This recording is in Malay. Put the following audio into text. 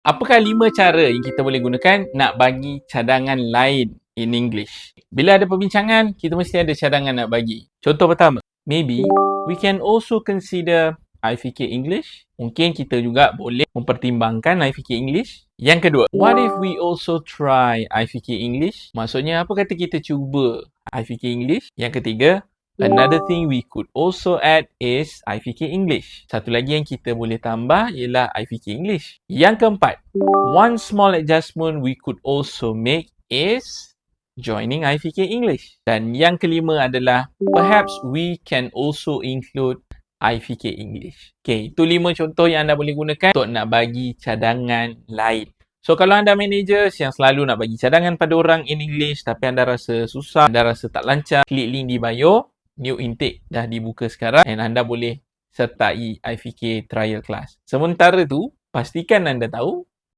Apakah lima cara yang kita boleh gunakan nak bagi cadangan lain in English? Bila ada perbincangan, kita mesti ada cadangan nak bagi. Contoh pertama, maybe we can also consider I fikir English. Mungkin kita juga boleh mempertimbangkan I fikir English. Yang kedua, what if we also try I fikir English? Maksudnya apa kata kita cuba I fikir English? Yang ketiga, Another thing we could also add is I fikir English. Satu lagi yang kita boleh tambah ialah I fikir English. Yang keempat, one small adjustment we could also make is joining I fikir English. Dan yang kelima adalah perhaps we can also include I fikir English. Okay, itu lima contoh yang anda boleh gunakan untuk nak bagi cadangan lain. So kalau anda manager yang selalu nak bagi cadangan pada orang in English tapi anda rasa susah, anda rasa tak lancar, klik link di bio new intake dah dibuka sekarang dan anda boleh sertai IFK trial class. Sementara tu, pastikan anda tahu